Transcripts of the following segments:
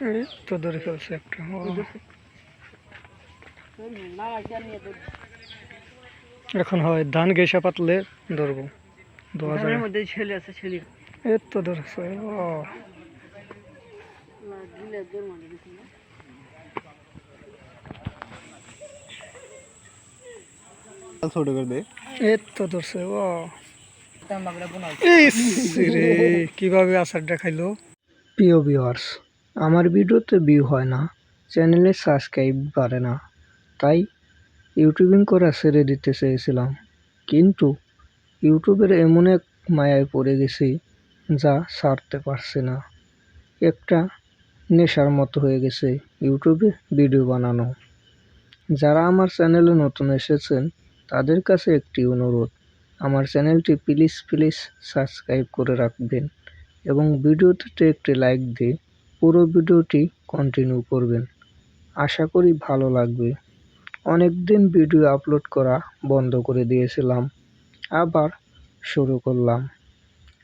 এই তো ধরে ফেলছে একটা এখন হয় ধান গেসা পাতলে ধরবো ধোয়া যাবে মধ্যে ছেলে আছে ছেলে। এই তো ধরেছে ও। ছোট করে দে এই তো ধরছে ও। কীভাবে আচারটা খাইলো? প্রিয় ভিউয়ার্স আমার ভিডিওতে ভিউ হয় না চ্যানেলে সাবস্ক্রাইব বাড়ে না, তাই ইউটিউবিং করা ছেড়ে দিতে চেয়েছিলাম। কিন্তু ইউটিউবের এমন এক মায়ায় পড়ে গেছি যা ছাড়তে পারছি না। একটা নেশার মতো হয়ে গেছে ইউটিউবে ভিডিও বানানো। যারা আমার চ্যানেলে নতুন এসেছেন, তাদের কাছে একটি অনুরোধ, আমার চ্যানেলটি প্লিজ প্লিজ সাবস্ক্রাইব করে রাখবেন এবং ভিডিওটিতে একটি লাইক দিয়ে পুরো ভিডিওটি কন্টিনিউ করবেন। আশা করি ভালো লাগবে। অনেক দিন ভিডিও আপলোড করা বন্ধ করে দিয়েছিলাম। আবার শুরু করলাম।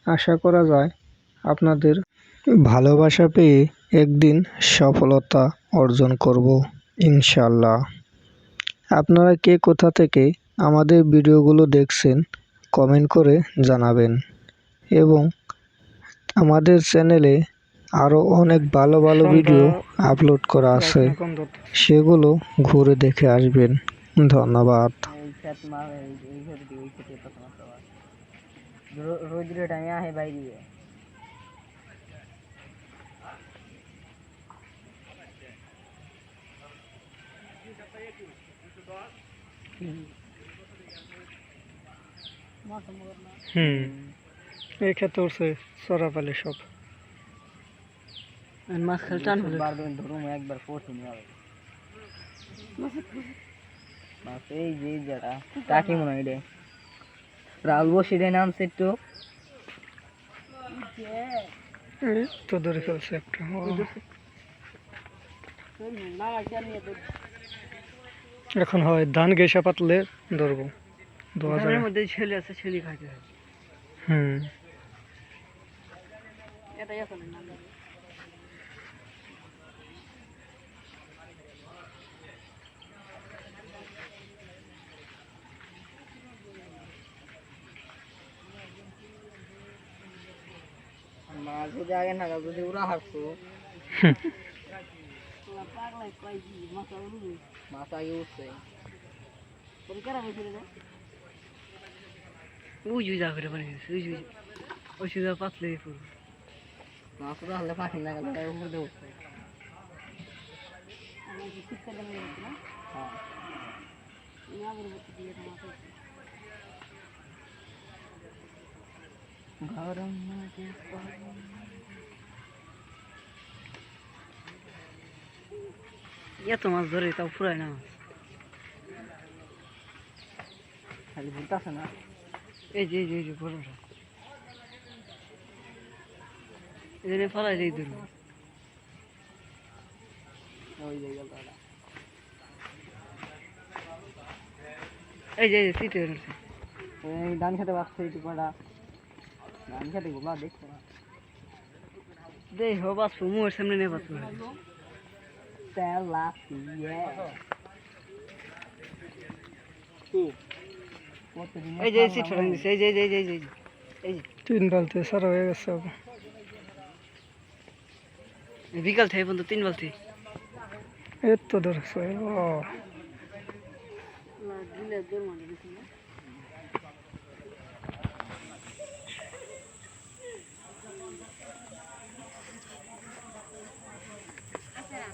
আশা করা যায় আপনাদের ভালোবাসা পেয়ে একদিন সফলতা অর্জন করব ইনশাল্লাহ আপনারা কে কোথা থেকে আমাদের ভিডিওগুলো দেখছেন কমেন্ট করে জানাবেন। এবং আমাদের চ্যানেলে আরও অনেক ভালো ভালো ভিডিও আপলোড করা আছে। সেগুলো ঘুরে দেখে আসবেন। ধন্যবাদ। আহে বাইরে হুম এই ক্ষেত্রে সরাপালি সব। মাছ খালি টান হলে। বারবার ধরুন একবার কঠিন হবে মাছ এই যে এই যেটা মনে হয় রে রাহুল বসে রে নামছে একটু তো। ধরে ফেলছে একটা। এখন হয় ধান গেসা পাতলে ধরবো। যাবে ধানের মধ্যে ছেলে আছে ছেলে খাইতে হয়। হুম। এটাই এখন মাছ যদি আগে না যদি ওরা হাঁটতো মাছ আগে উঠছে। ওই যা করে বানিয়ে ওই জুই ওই সুদা পাতলে পুরো মাছ তো তাহলে পাখি না গেলে উপর দিয়ে উঠছে। হ্যাঁ। গরম মাঝে এত মাছ ধরে তাও ফুরায় না। মাছ খালি ভুলতেছে না? এই যে এই যে এই যে বড়টা এই জন্য ফলাই দিই ধরবো ওই যে গেল এই যে এই যে সিটে এই ডান খেতে বাঁচছে এই ডান খেতে গোলা দেখছ না দেখ হো বাঁচবো সামনে বাঁচবো তেলা এই যে সিট ফেলে দিছে এই যে এই যে এই যে এই যে এই যে। তিন বালতি সারা হয়ে গেছে বিকাল থেকে পর্যন্ত তিন বালতি। এই তো ধরেছে ও। দোকান দাদা দোকানে থেকে করে এসে আবার নাই দি দুই দিন আপনি অত দোকান থেকে চাই না না না না আবার দেবো ভালো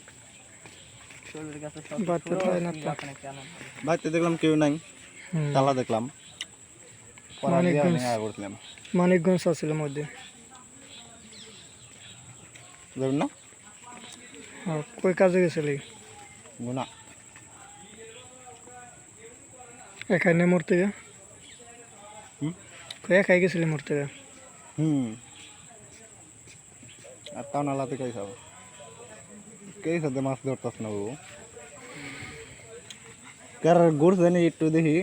বাড়িতে দেখলাম কেউ নাই তালা দেখলাম। মানিকগঞ্জ। আসলাম মধ্যে। যাবেন না। কই কাজে গেছিলি? গুনা। একাই নে মরতে গে হুম? কই একাই গেছিলি মরতে গে হুম। আর তাও নালাতে খাব কে সাথে মাছ ধরতাস না বাবু? কার ঘুরছে নি একটু দেখি।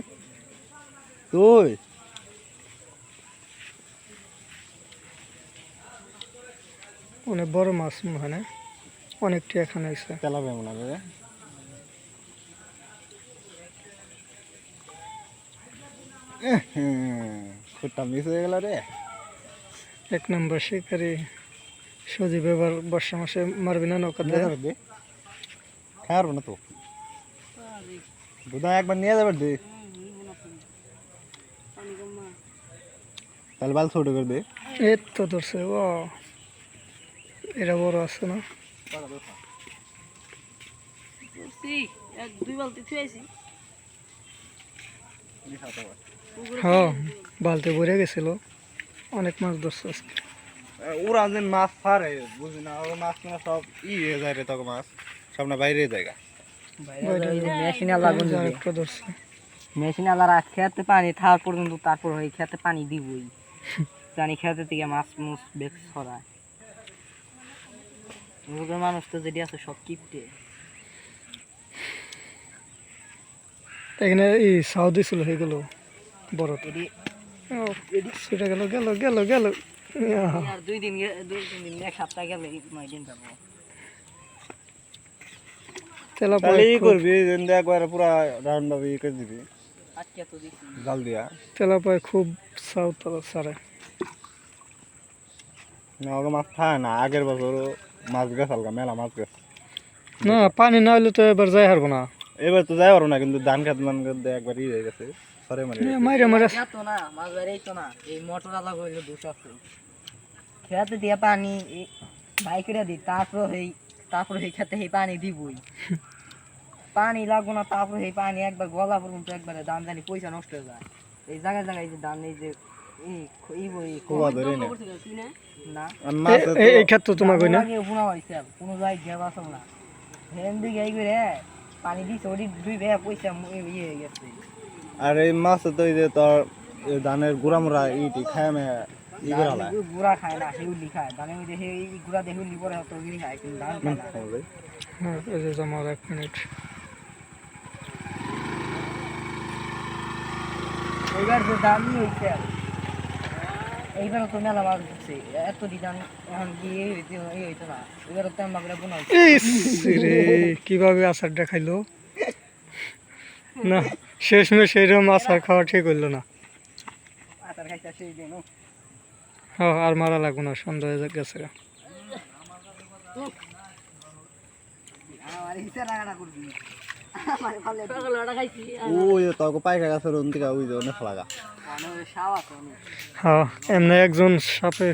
তুই? অনেক বড় মাছ মনে হয় না? অনেকটি এখানে আছে। চালাবে মনে হবে খুঁটটা মিস হয়ে গেল রে। এক নম্বর শিকারি। সজীব এবার বর্ষা মাসে মারবি না নৌকাতে? নিয়ে যাবে দে না তো। দুধা একবার নিয়ে যাবে দে। তাহলে বাল ছোট করে দে। এই তো ধরছে ও। এটা বড় আছে না? এক দুই বালতি থুয়েছি হ্যাঁ। বালতি ভরে গেছিল। অনেক মাছ ধরছে আজকে। ওরা যে মাছ ছাড়ে বুঝি না ওর মাছ কিনা সব ই হয়ে যায় রে তখন মাছ। সব না বাইরে জায়গা। মেশিনে লাগুন যা দিবে একটু আলারা খেতে পানি থাকার পর্যন্ত তারপর ওই খেতে পানি দিবই। জানি খেতে থেকে মাছ মুছ বেশ ছড়ায়। রোগের মানুষ তো যেটি আছে সব কিপটে। এখানে এই সাউদি ছিল সেগুলো বড়। সেটা গেল গেল গেল গেল। আর দুই দিন দুই তিন দিন এক সপ্তাহ গেলে নয় দিন যাব। তাহলে ই করবি যেন একবার পুরা রাউন্ড ভাবে ই করে দিবি। আজকে তো দেখি জাল দিয়া। তেলাপিয়া খুব সাউ সারে। না ওকে মাছ খায় না আগের বছর মাছ গেছ মেলা মাছ গেছ। না পানি না হলে তো এবার যাই হারবো না। এবার তো যাই পারো না কিন্তু ধান খাত মান একবার ই হয়ে গেছে। সরে মারি তো না মাছ তো না এই মোটর আলা হইলে আছে। খেতে দিয়ে পানি বাইকেরা দিই তারপর এই তারপর এই খেতে এই পানি দিবই। পানি লাগবো না তারপর এই পানি একবার গলা পর্যন্ত একবারে দাম জানি পয়সা নষ্ট হয়ে যায়। এই জায়গায় জায়গায় এই যে দাম এই যে এই ক্ষেত্রে তোমার কোনো জায়গায় গেবা না হেন দিকে এই করে পানি দিছে ওটি দুই ভাই পয়সা ইয়ে হয়ে গেছে। আর এই মাছ তো এই যে তোর ধানের গুড়া মুড়া ইটি খায় মে গুড়া খায় না হেউলি খায়। ধানের মধ্যে হে গুড়া দিয়ে হেউলি পরে তো গিরি খায় কিন্তু ধান খায় না। এই যে জমা এক মিনিট। এইবার যে দামই হয়েছে এইবার তো মেলা মাছ এত দিদান এখন কি এই হইতে না। এবার তো আমরা করে বোনা রে কীভাবে আচারটা খাইলো না শেষমেশ সেইরকম আচার খাওয়া ঠিক হইল না। সেই দিন হ্যাঁ আর মারা লাগবো না সন্ধ্যা হয়ে গেছে। আমার হিসেবে রাগাটা করবি। হ্যাঁ এমনি একজন সাপে